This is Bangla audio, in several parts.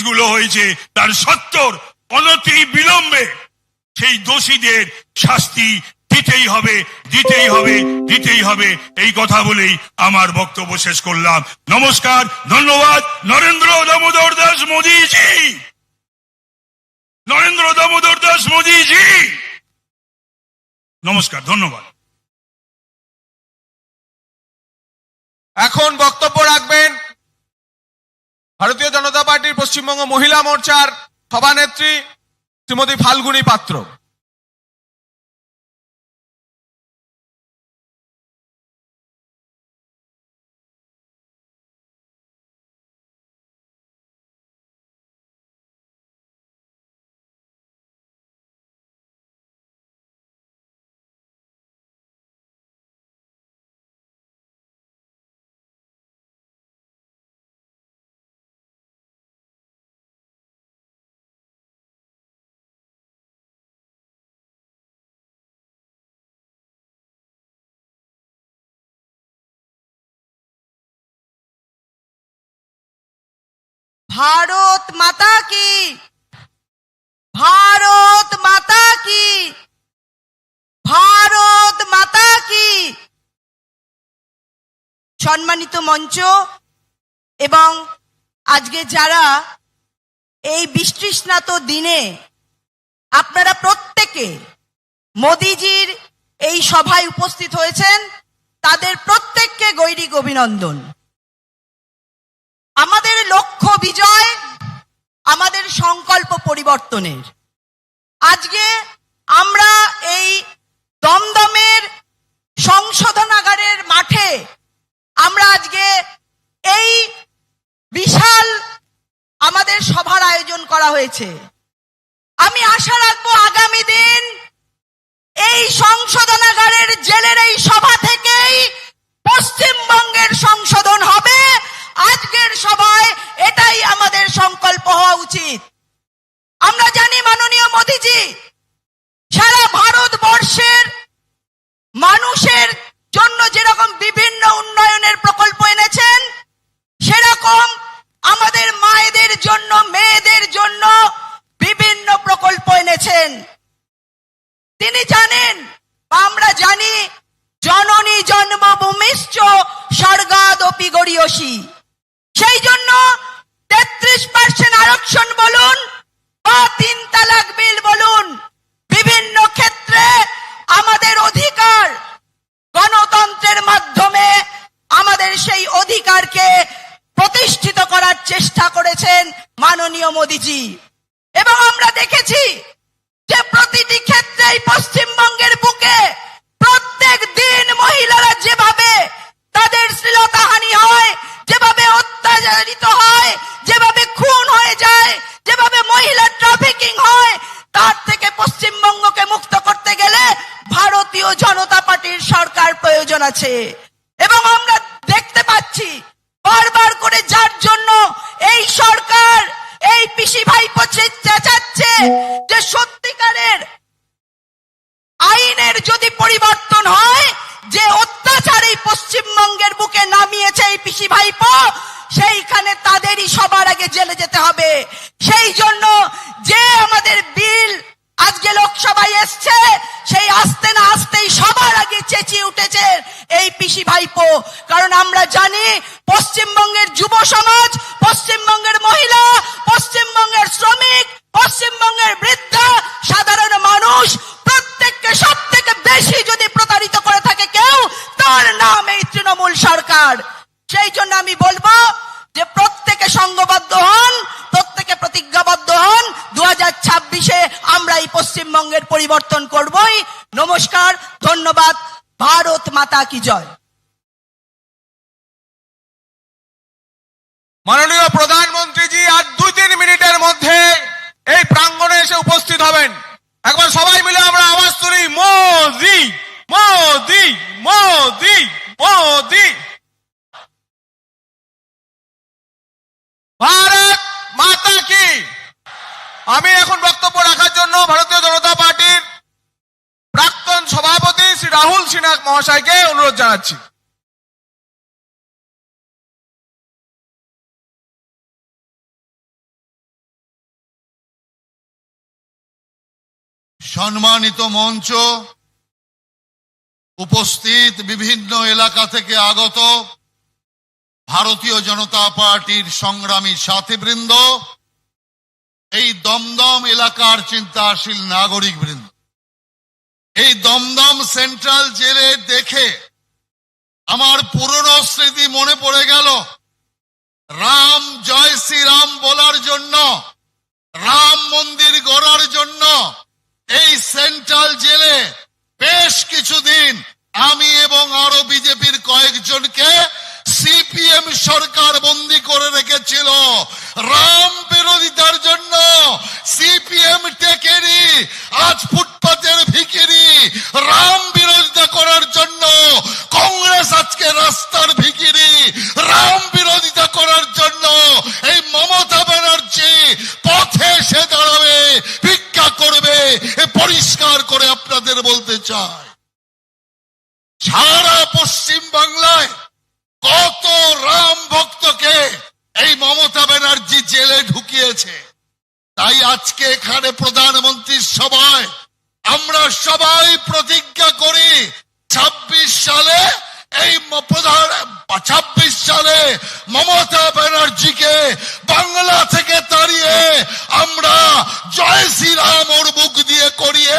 কেসগুলো হয়েছে, তার সত্তর অনতি বিলম্বে সেই দোষীদের শাস্তি দিতেই হবে দিতেই হবে দিতেই হবে। এই কথা বলেই আমার বক্তব্য শেষ করলাম। নমস্কার, ধন্যবাদ। নরেন্দ্র দামোদর দাস মোদীজি। নরেন্দ্র দামোদর দাস মোদীজি। নমস্কার, ধন্যবাদ। এখন বক্তব্য রাখবেন ভারতীয় জনতা পার্টির পশ্চিমবঙ্গ মহিলা মোর্চার সভানেত্রী শ্রীমতী ফাল্গুনী পাত্র। ভারত মাতা কি? ভারত মাতা কি? ভারত মাতা কি? সম্মানিত মঞ্চ এবং আজকে যারা এই বৃষ্টিস্নাত দিনে আপনারা প্রত্যেকে মোদিজির এই সভায় উপস্থিত হয়েছেন, তাদের প্রত্যেককে গৈরিক অভিনন্দন। আমাদের লক্ষ্য বিজয়, আমাদের সংকল্প পরিবর্তনের। আজকে আমরা এই দমদমের সংশোধনাগারের মাঠে আমরা আজকে এই বিশাল আমাদের সভার আয়োজন করা হয়েছে। আমি আশা রাখব আগামী দিন এই সংশোধনাগারের জেলের এই সভা থেকেই পশ্চিমবঙ্গের সংশোধন হবে। আজকের সভায় এটাই আমাদের সংকল্প হওয়া উচিত। আমরা জানি মাননীয় মোদীজি, সারা ভারতবর্ষের মানুষের জন্য যেরকম বিভিন্ন উন্নয়নের প্রকল্প এনেছেন, সেরকম আমাদের মায়েদের জন্য, মেয়েদের জন্য বিভিন্ন প্রকল্প এনেছেন। তিনি জানেন আমরা জানি, জননী জন্মভূমিশ্চ স্বর্গাদপি গড়িয়সী সেই জন্য তেত্রিশ পার্সেন্ট আরক্ষণ বলুন বা তিন তালাক বিল বলুন বিভিন্ন ক্ষেত্রে আমাদের অধিকার গণতন্ত্রের মাধ্যমে আমাদের সেই অধিকারকে প্রতিষ্ঠিত করার চেষ্টা করেছেন মাননীয় মোদীজি। এবং আমরা দেখেছি যে প্রতিটি ক্ষেত্রেই পশ্চিমবঙ্গের বুকে প্রত্যেক দিন মহিলারা যেভাবে তাদের শ্লীলতাহানি হয়, যেভাবে অত্যাচারিত হয়, যেভাবে খুন হয়ে যায়, যেভাবে মহিলা ট্রাফিকিং হয়, তার থেকে পশ্চিমবঙ্গকে মুক্ত করতে গেলে ভারতীয় জনতা পার্টির সরকার প্রয়োজন আছে। সত্যিকারের আইনের যদি পরিবর্তন হয়, যে অত্যাচার এই পশ্চিমবঙ্গের বুকে নামিয়েছে এই পিসি ভাইপো, সেইখানে তাদেরই সবার আগে জেলে যেতে হবে। সেই জন্য যে আমাদের বিল আজকে লোকসভায় এসছে, সেই আসতে না আসতেই সবার আগে চেঁচিয়ে উঠেছে এই পিসি ভাইপো। কারণ আমরা জানি, পশ্চিমবঙ্গের যুব সমাজ, পশ্চিমবঙ্গের মাতা কি জয়? মাননীয় প্রধানমন্ত্রীজি সিনহা মহাশয়কে অনুরোধ জানাচ্ছি। সম্মানিত মঞ্চ, উপস্থিত বিভিন্ন এলাকা থেকে আগত ভারতীয় জনতা পার্টির সংগ্রামী সাথীবৃন্দ, এই দমদম এলাকার চিন্তাশীল নাগরিক বৃন্দ এই দমদম সেন্ট্রাল জেলে দেখে আমার পুরনো স্মৃতি মনে পড়ে গেল। রাম, জয় শ্রীরাম বলার জন্য, রাম মন্দির গড়ার জন্য এই সেন্ট্রাল জেলে বেশ কিছুদিন আমি এবং আরও বিজেপির কয়েকজনকে সিপিএম সরকার বন্দি করে রেখেছিল। রাম বিরোধিতার জন্য সিপিএম টেকেরি আজ ফুটপাতের ভিকিরি রাম বিরোধিতা করার জন্য কংগ্রেস আজকে রাস্তার ভিকিরি রাম বিরোধিতা করার জন্য এই মমতা ব্যানার্জি পথে এসে দাঁড়াবে ভিক্ষা করবে এ পরিষ্কার করে আপনাদের বলতে চাই সারা পশ্চিম বাংলায় কত রাম ভক্তকে এই মমতা ব্যানার্জি জেলে ঢুকিয়েছে তাই আজকে এখানে প্রধানমন্ত্রীর সভায় আমরা সবাই প্রতিজ্ঞা করি, ছাব্বিশ সালে এই প্রধান, ছাব্বিশ সালে মমতা ব্যানার্জিকে বাংলা থেকে তাড়িয়ে আমরা জয় শ্রীরাম ওর মুখ দিয়ে করিয়ে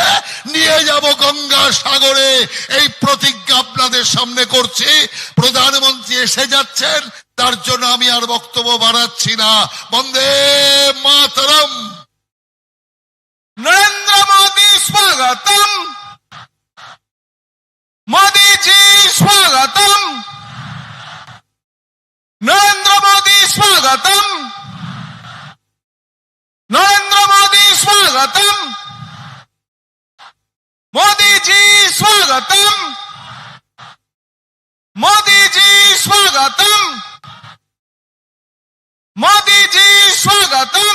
নিয়ে যাব গঙ্গা সাগরে। এই প্রতিজ্ঞা আপনাদের সামনে করছি। প্রধানমন্ত্রী এসে যাচ্ছেন, তার জন্য আমি আর বক্তব্য বাড়াচ্ছি না। বন্দে মাতরম! নরেন্দ্র মোদী স্বাগতম মোদীজি স্বাগতম নরেন্দ্র মোদী স্বাগতম নরেন্দ্র মোদী স্বাগতম মোদীজি স্বাগতম মোদীজি স্বাগতম মোদীজি স্বাগতম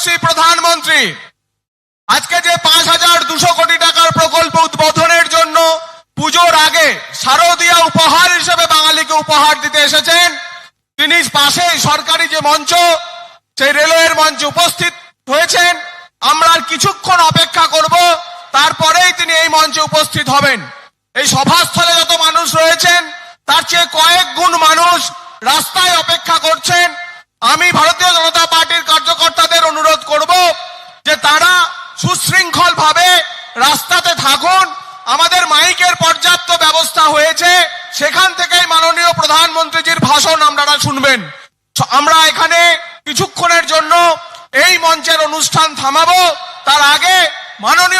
যশস্বী প্রধানমন্ত্রী, আজকে যে পাঁচ হাজার দুশো কোটি টাকার প্রকল্প উদ্বোধনের জন্য পুজোর আগে শারদীয়া উপহার হিসেবে বাঙালিকে উপহার দিতে এসেছেন, তিনি পাশে সরকারি যে মঞ্চ, সেই রেলওয়ের মঞ্চে উপস্থিত হয়েছেন। আমরা আর কিছুক্ষণ অপেক্ষা করব, তারপরেই তিনি এই মঞ্চে উপস্থিত হবেন। এই সভাস্থলে যত মানুষ রয়েছেন, তার চেয়ে কয়েক গুণ মানুষ রাস্তায় অপেক্ষা করছেন। আমি ভারতীয় জনতা পার্টির কার্যকর্তাদের অনুরোধ করব যে তারা সুশৃঙ্খল ভাবে রাস্তাতে থাকুন আমাদের মাইকের পর্যাপ্ত ব্যবস্থা হয়েছে সেখান থেকেই মাননীয় প্রধানমন্ত্রীজির ভাষণ শুনবেন আমরা এখানে কিছুক্ষণের জন্য এই মঞ্চের অনুষ্ঠান থামাবো। তার আগে মাননীয়